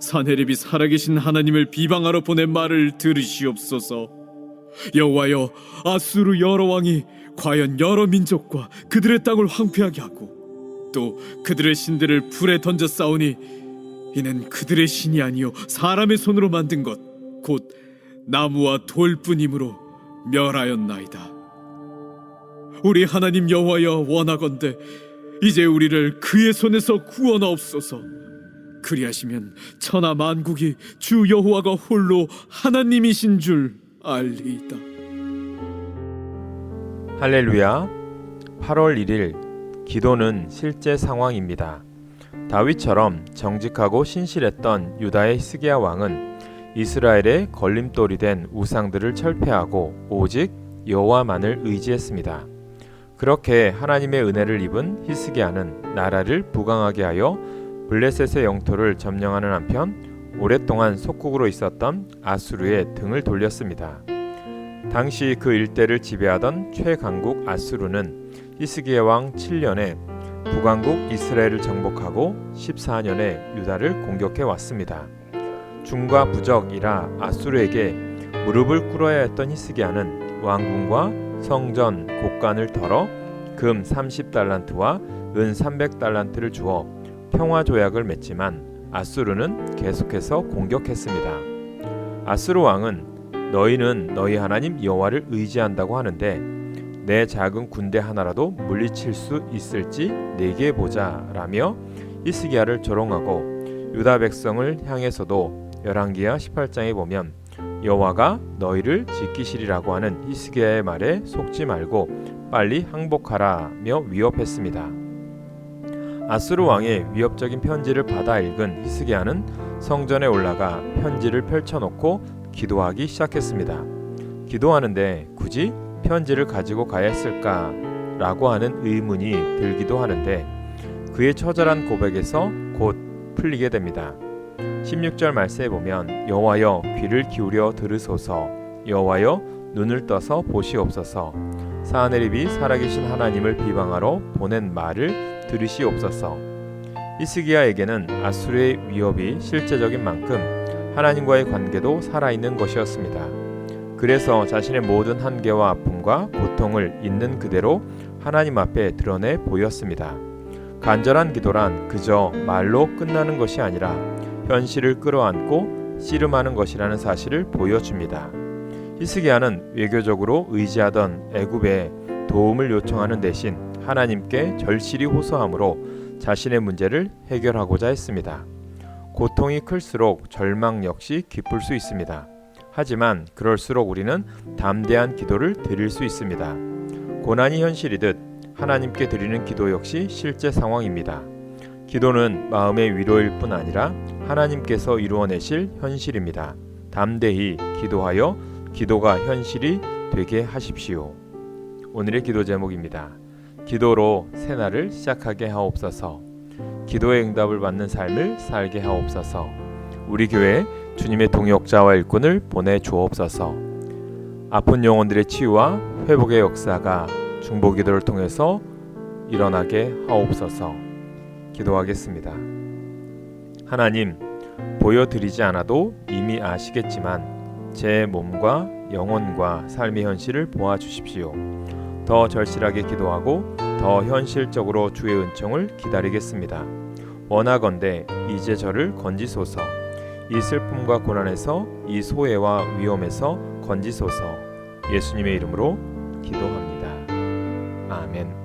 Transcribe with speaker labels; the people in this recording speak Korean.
Speaker 1: 사내립이 살아계신 하나님을 비방하러 보낸 말을 들으시옵소서 여호와여 아수르 여러 왕이 과연 여러 민족과 그들의 땅을 황폐하게 하고 또 그들의 신들을 불에 던져 싸우니 이는 그들의 신이 아니요 사람의 손으로 만든 것 곧 나무와 돌뿐이므로 멸하였나이다. 우리 하나님 여호와여 원하건대 이제 우리를 그의 손에서 구원하옵소서. 그리하시면 천하 만국이 주 여호와가 홀로 하나님이신 줄 알리이다.
Speaker 2: 할렐루야. 8월 1일 기도는 실제 상황입니다. 다윗처럼 정직하고 신실했던 유다의 히스기야 왕은 이스라엘의 걸림돌이 된 우상들을 철폐하고 오직 여호와만을 의지했습니다. 그렇게 하나님의 은혜를 입은 히스기야는 나라를 부강하게 하여 블레셋의 영토를 점령하는 한편 오랫동안 속국으로 있었던 아수르의 등을 돌렸습니다. 당시 그 일대를 지배하던 최강국 아수르는 히스기야 왕 7년에 북왕국 이스라엘을 정복하고 14년에 유다를 공격해 왔습니다. 중과 부적이라 아수르에게 무릎을 꿇어야 했던 히스기야는 왕궁과 성전 곳간을 털어 금 30달란트와 은 300달란트를 주어 평화 조약을 맺지만 아수르는 계속해서 공격했습니다. 아수르 왕은 너희는 너희 하나님 여호와를 의지한다고 하는데 내 작은 군대 하나라도 물리칠 수 있을지 내게 보자 라며 히스기야를 조롱하고 유다 백성을 향해서도 열왕기하 18장에 보면 여호와가 너희를 지키시리라고 하는 히스기야의 말에 속지 말고 빨리 항복하라며 위협했습니다. 아수르 왕의 위협적인 편지를 받아 읽은 히스기야는 성전에 올라가 편지를 펼쳐놓고 기도하기 시작했습니다. 기도하는데 굳이 편지를 가지고 가야 했을까 라고 하는 의문이 들기도 하는데 그의 처절한 고백에서 곧 풀리게 됩니다. 16절 말씀에 보면 여호와여 귀를 기울여 들으소서 여호와여 눈을 떠서 보시옵소서 사하네립이 살아계신 하나님을 비방하러 보낸 말을 들으시옵소서 이스기야에게는 아수르의 위협이 실제적인 만큼 하나님과의 관계도 살아있는 것이었습니다. 그래서 자신의 모든 한계와 아픔과 고통을 있는 그대로 하나님 앞에 드러내 보였습니다. 간절한 기도란 그저 말로 끝나는 것이 아니라 현실을 끌어안고 씨름하는 것이라는 사실을 보여줍니다. 히스기야는 외교적으로 의지하던 애굽에 도움을 요청하는 대신 하나님께 절실히 호소함으로 자신의 문제를 해결하고자 했습니다. 고통이 클수록 절망 역시 깊을 수 있습니다. 하지만 그럴수록 우리는 담대한 기도를 드릴 수 있습니다. 고난이 현실이듯 하나님께 드리는 기도 역시 실제 상황입니다. 기도는 마음의 위로일 뿐 아니라 하나님께서 이루어내실 현실입니다. 담대히 기도하여 기도가 현실이 되게 하십시오. 오늘의 기도 제목입니다. 기도로 새날을 시작하게 하옵소서. 기도의 응답을 받는 삶을 살게 하옵소서. 우리 교회 주님의 동역자와 일꾼을 보내 주옵소서. 아픈 영혼들의 치유와 회복의 역사가 중보기도를 통해서 일어나게 하옵소서. 기도하겠습니다. 하나님, 보여드리지 않아도 이미 아시겠지만 제 몸과 영혼과 삶의 현실을 보아 주십시오. 더 절실하게 기도하고 더 현실적으로 주의 은총을 기다리겠습니다. 원하건대 이제 저를 건지소서. 이 슬픔과 고난에서 이 소외와 위험에서 건지소서. 예수님의 이름으로 기도합니다. 아멘.